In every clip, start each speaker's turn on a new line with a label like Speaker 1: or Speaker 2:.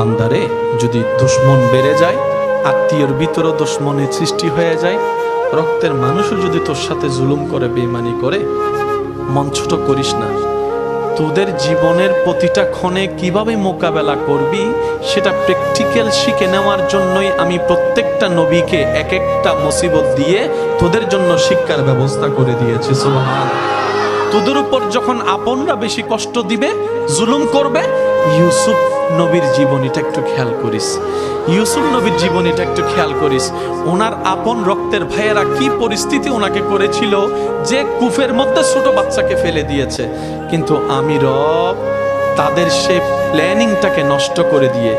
Speaker 1: বান্দারে, যদি দুশ্মন বেড়ে যায়, আত্মীয়র ভিতরও দুশ্মনের সৃষ্টি হয়ে যায়, রক্তের মানুষও যদি তোর সাথে জুলুম করে বেমানি করে, মন ছোট করিস না। তোদের জীবনের প্রতিটা ক্ষণে কীভাবে মোকাবেলা করবি, সেটা প্র্যাকটিক্যাল শিখে নেওয়ার জন্যই আমি প্রত্যেকটা নবীকে এক একটা মুসিবত দিয়ে তোদের জন্য শিক্ষার ব্যবস্থা করে দিয়েছি সুবহান তোদের উপর যখন আপনরা বেশি কষ্ট দিবে, জুলুম করবে, ইউসুফ নবীর জীবনীটা একটু খেয়াল করিস। ইউসুফ নবীর জীবনীটা একটু খেয়াল করিস। ওনার আপন রক্তের ভাইয়েরা কি পরিস্থিতি ওনাকে করেছিল যে কুফের মধ্যে ছোট বাচ্চাকে ফেলে দিয়েছে। কিন্তু আমি রব, তাদের সে প্ল্যানিংটাকে নষ্ট করে দিয়ে,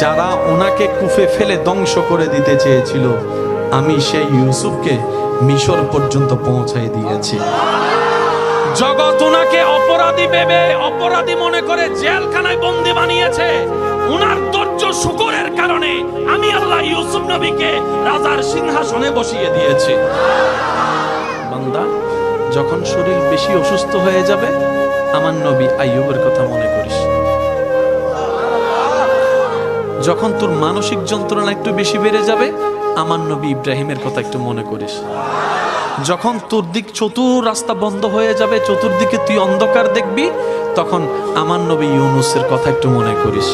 Speaker 1: যারা ওনাকে কুফে ফেলে ধ্বংস করে দিতে চেয়েছিল, আমি সেই ইউসুফকে মিশর পর্যন্ত পৌঁছাই দিয়েছি। জগৎ ওনাকে অপরাধী ভেবে অপরাধী মনে করে জেলখানায় বন্দি বানিয়েছে। উনার ধৈর্য শুকরের কারণে আমি আল্লাহ ইউসুফ নবীকে রাজার সিংহাসনে বসিয়ে দিয়েছি। বান্দা, যখন শরীর বেশি অসুস্থ হয়ে যাবে, আমার নবী আইয়ুবের কথা মনে করিস। যখন তোর মানসিক যন্ত্রণা একটু বেশি বেড়ে যাবে, আমার নবী ইব্রাহিমের কথা একটু মনে করিস। যখন তোর দিক চতুর রাস্তা বন্ধ হয়ে যাবে, চতুর্দিকে তুই অন্ধকার দেখবি, তখন আমার নবী ইউনুসের কথা একটু মনে করিস।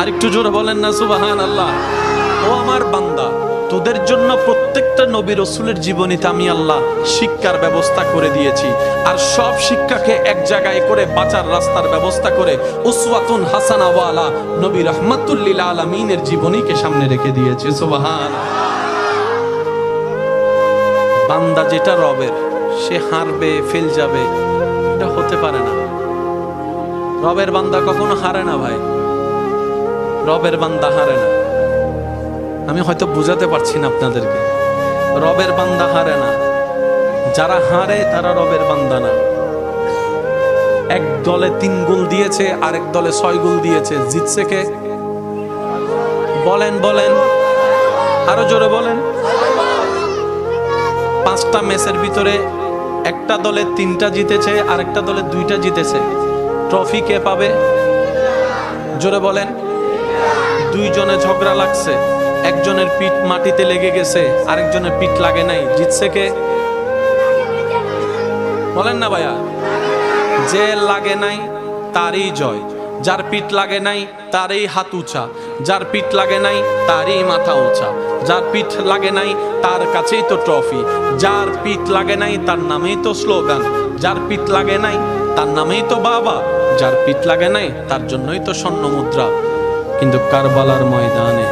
Speaker 1: আর একটু জোরে বলেন না সুবাহান আল্লাহ ও আমার বান্দা, তোদের জন্য প্রত্যেকটা নবী রসুলের জীবনীতে আমি আল্লাহ শিক্ষার ব্যবস্থা করে দিয়েছি। আর সব শিক্ষাকে এক জায়গায় করে বাঁচার রাস্তার ব্যবস্থা করে উসওয়াতুন হাসানাওয়ালা নবী রহমাতুল্লিল আলমিনের জীবনীকে সামনে রেখে দিয়েছি সুবাহান বান্দা যেটা রবের, সে হারবে, ফেল যাবে, এটা হতে পারে না। রবের বান্দা কখনো হারে না ভাই। রবের বান্দা হারে না। আমি হয়তো বুঝাতে পারছি না আপনাদেরকে। রবের বান্দা হারে না। যারা হারে, তারা রবের বান্দা না। এক দলে তিন গোল দিয়েছে, আরেক দলে ছয় গোল দিয়েছে। জিতছে কে? বলেন বলেন। আরও জোরে বলেন। পাঁচটা ম্যাচের ভিতরে একটা দলে তিনটা জিতেছে, আরেকটা দলে দুইটা জিতেছে। ট্রফি কে পাবে? জোরে বলেন। দুইজনে ঝগড়া লাগছে। একজনের পিঠ মাটিতে লেগে গেছে, আরেকজনের পিঠ লাগে নাই। জিতছে কে? বলেন না ভাইয়া। যে লাগে নাই, তারই জয়। যার পিঠ লাগে নাই, তারই হাত উঁচা। যার পিঠ লাগে নাই, তারই মাথা উঁচা। যার পিঠ লাগে নাই, তার কাছেই তো ট্রফি। যার পিঠ লাগে নাই, তার নামেই তো স্লোগান। যার পিঠ লাগে নাই, তার নামেই তো বাবা। যার পিঠ লাগে নাই, তার জন্যই তো স্বর্ণ মুদ্রা। কিন্তু কারবালার ময়দানে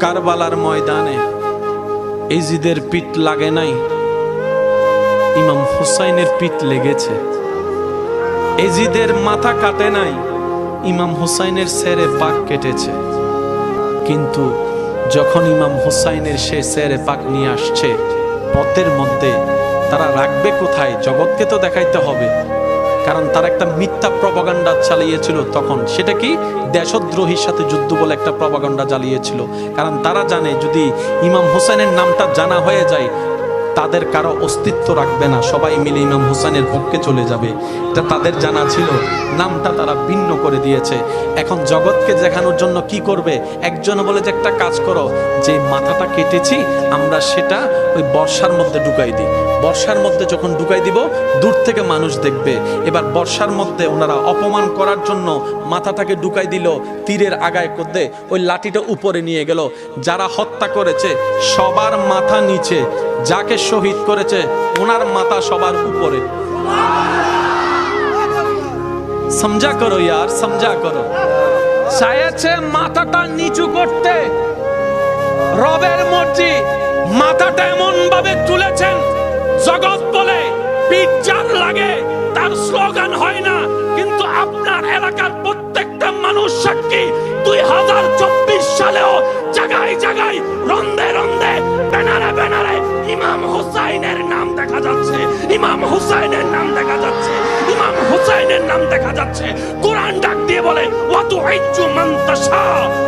Speaker 1: কারবালার ময়দানে এজিদের পিঠ লাগে নাই ইমাম হুসাইনের পিঠ লেগেছে। এজিদের মাথা কাটে নাই, ইমাম হুসাইনের সেরে পাক কেটেছে। কিন্তু যখন ইমাম হুসাইনের সে সেরে পাক নিয়ে আসছে, পথের মধ্যে তারা রাখবে কোথায়, জগৎকে তো দেখাইতে হবে। কারণ তার একটা মিথ্যা প্রবাগান্ডা চালিয়েছিল তখন। সেটা কি? দেশদ্রোহীর সাথে যুদ্ধ বলে একটা প্রবাগান্ডা চালিয়েছিল কারণ তারা জানে, যদি ইমাম হুসাইনের নামটা জানা হয়ে যায় তাদের কারও অস্তিত্ব রাখবে না। সবাই মিলে ইমাম হোসেনের পক্ষে চলে যাবে। এটা তাদের জানা ছিল। নামটা তারা ভিন্ন করে দিয়েছে। এখন জগৎকে দেখানোর জন্য কি করবে? একজন বলে যে, একটা কাজ করো, যে মাথাটা কেটেছি, আমরা সেটা ওই বর্ষার মধ্যে ঢুকাই দিই। বর্ষার মধ্যে যখন ঢুকাই দিব, দূর থেকে মানুষ দেখবে। এবার বর্ষার মধ্যে ওনারা অপমান করার জন্য মাথাটাকে ঢুকাই দিল, তীরের আগায় করতে ওই লাঠিটা উপরে নিয়ে গেল। যারা হত্যা করেছে, সবার মাথা নিচে, যাকে শহীদ করেছে, ওনার মাথা সবার উপরে। সমঝা করো ইয়ার, সমঝা করো। চাইছে মাথাটা নিচু করতে। রবের মর্জি মাথাটা এমন ভাবে তুলেছেন জগৎ বলে যার লাগে, তার স্লোগান হয় না। কিন্তু আপনার এলাকার প্রত্যেকটা মানুষ সাক্ষী, দুই হাজার চব্বিশ সালেও জায়গায় জায়গায় রন্দে রন্দে, ব্যানারে ব্যানারে ইমাম হুসাইনের নাম দেখা যাচ্ছে। ইমাম হুসাইনের নাম দেখা যাচ্ছে। ইমাম হুসাইনের নাম দেখা যাচ্ছে। কোরআন ডাক দিয়ে বলে, ওয়াতু আইজু মান্তাসা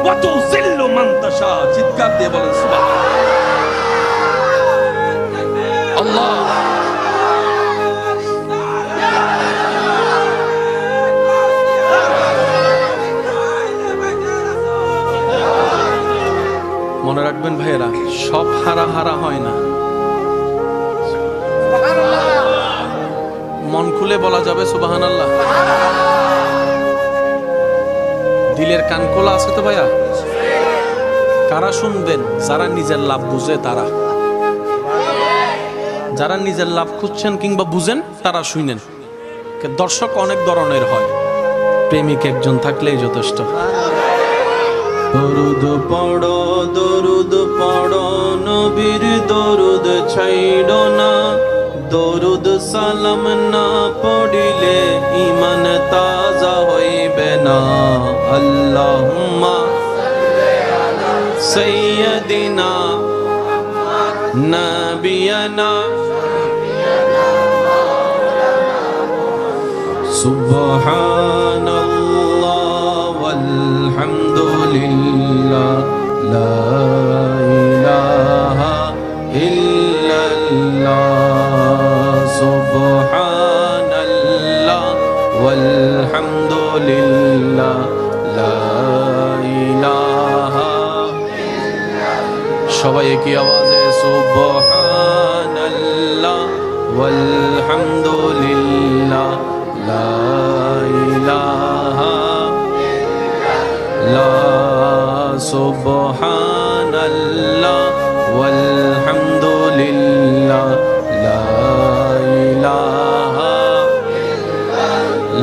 Speaker 1: ওয়াতু জিল্লু মান্তাসা চিৎকার দিয়ে বলেন, সুবহানাল্লাহ। আল্লাহ। মনে রাখবেন ভাইয়েরা, সব হারা হারা হয় না। মন খুলে বলা যাবে সুবাহান আল্লাহ দিলের কান খোলা আছে তো ভাইয়া? কারা শুনবেন? যারা নিজের লাভ বুঝে তারা। যারা নিজের লাভ খুঁজছেন কিংবা বুঝেন, তারা শুনেন। দর্শক অনেক ধরনের হয়। প্রেমিক একজন থাকলেই যথেষ্ট। দরুদ পড়ো দরুদ পড়ো, নবীর দরুদ ছাইড় না। দরুদ সালাম না পড়িলে ইমান তাজা হইবে না। আল্লাহুম্মা সৈয়দিনা নবিয়ানা سبحان الله والحمد لله لا إله إلا الله سبحان الله والحمد لله لا إله সবাই কি আওয়াজে سبحان الله والحمد لله لا إله لا سبحان الله والحمد لله لا إله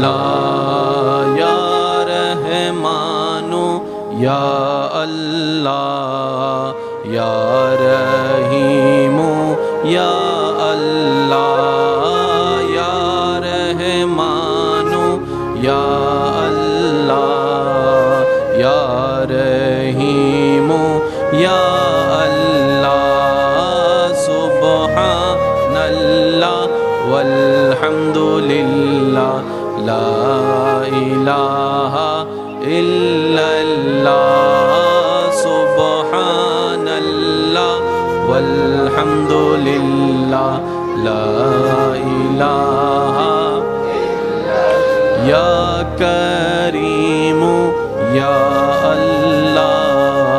Speaker 1: لا يا رحمن يا الله. ইয়া আল্লাহ الحمد لله لا إله یا کریم یا اللہ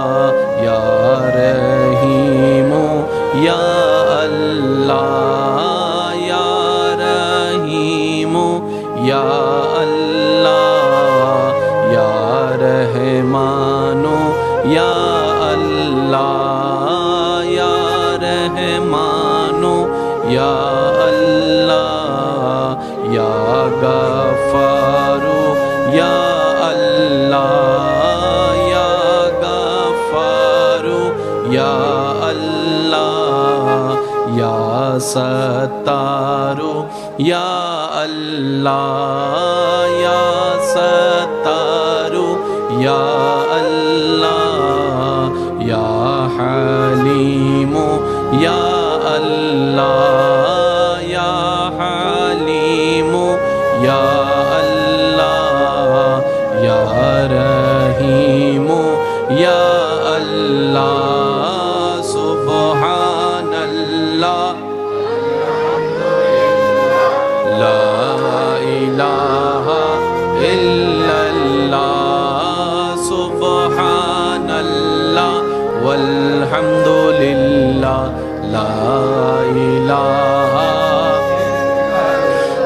Speaker 1: یا رحیم یا اللہ یا رحیم یا اللہ یا رحمانو یا اللہ یا اللہ، یا ستارو، یا اللہ، یا ستارو، یا اللہ، یا حلیم، یا اللہ، یا حلیم، یا اللہ، یا رحیم، یا اللہ۔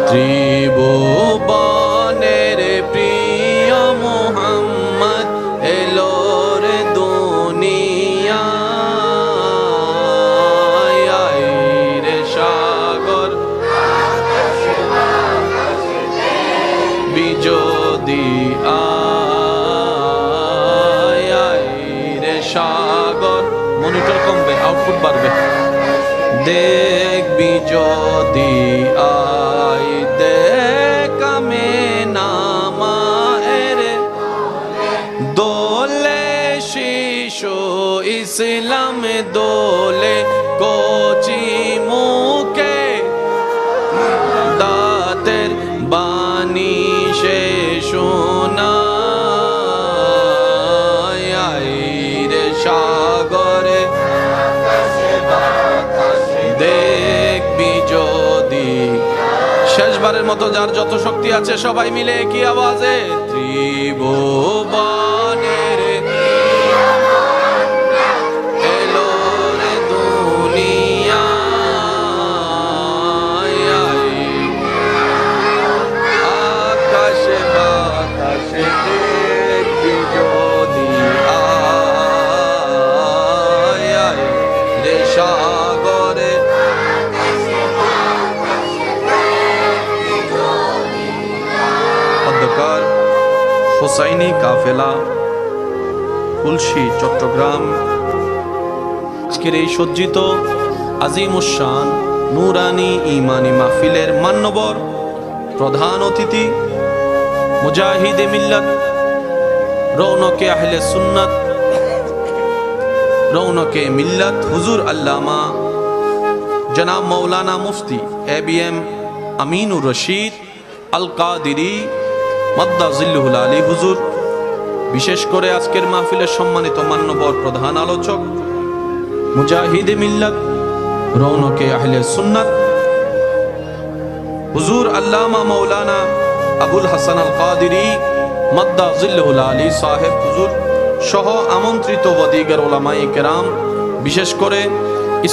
Speaker 1: ত্রিভুবনের প্রিয় মোহাম্মদ এলো রে দুনিয়া। রে সাগর। বিজদি আয় রে সাগর। মনিটর কমবে আউটপুট বাড়বে। দেখবি যদি আই শেষবারের মতো যার যত শক্তি আছে সবাই মিলে কি আওয়াজে হোসাইনি কাফেলা কুলসি চট্টগ্রাম। আজকের এই সজ্জিত আজিমুসান নুরানি ইমানি মাহফিলের মান্যবর প্রধান অতিথি মুজাহিদে মিল্লাত রৌনকে আহলে সুন্নাত রৌনকে মিল্লাত হুজুর আল্লামা জনাব মৌলানা মুফতি A B M Aminur Rashid Al Qadiri মদ্দা জিল্লুহুল আলী হুজুর। বিশেষ করে আজকের মাহফিলের সম্মানিত মান্যবর প্রধান আলোচক মুজাহিদে মিল্লাত রৌনকে আহলে সুন্নাত। হুজুর আল্লামা মৌলানা আবুল হাসান আল কাদিরি, মদ্দা জিল্লুহুল আলী সাহেব হুজুর সহ আমন্ত্রিত বদিগার ওলামাই কেরাম, বিশেষ করে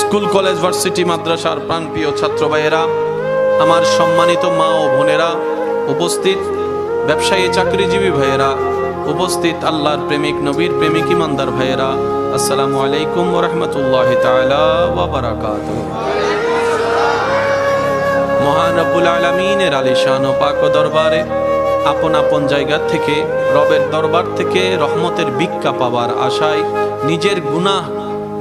Speaker 1: স্কুল, কলেজ, ভার্সিটি, মাদ্রাসার প্রাণপ্রিয় ছাত্র ভাইয়েরা আমার সম্মানিত মা ও বোনেরা উপস্থিত। ব্যবসায়ী চাকরিজীবী ভাইয়েরা, উপস্থিত আল্লাহর প্রেমিক, নবীর প্রেমিক ইমানদার ভাইয়েরা, আসসালামু আলাইকুম রহমতুল্লাহ তাআলা ওয়া বারাকাতুহু। মহান রব্বুল আলমিনের আলিশান ও পাক দরবারে আপন আপন জায়গা থেকে, রবের দরবার থেকে রহমতের ভিক্ষা পাওয়ার আশায়, নিজের গুনাহ,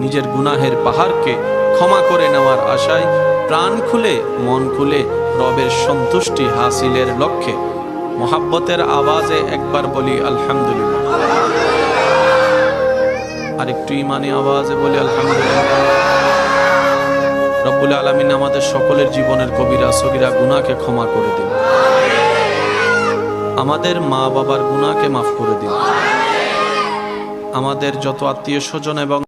Speaker 1: নিজের গুনাহের পাহাড়কে ক্ষমা করে নেওয়ার আশায়, প্রাণ খুলে, মন খুলে রবের সন্তুষ্টি হাসিলের লক্ষ্যে মোহাব্বতের আওয়াজে একবার বলি আলহামদুলিল্লাহ। আরেকটু ইমানি আওয়াজে বলি আলহামদুলিল্লাহ। রব্বুল আলমিন আমাদের সকলের জীবনের কবিরা, সগিরা গুনাকে ক্ষমা করে দিন। আমাদের মা বাবার গুনাকে মাফ করে দিন। আমাদের যত আত্মীয় স্বজন এবং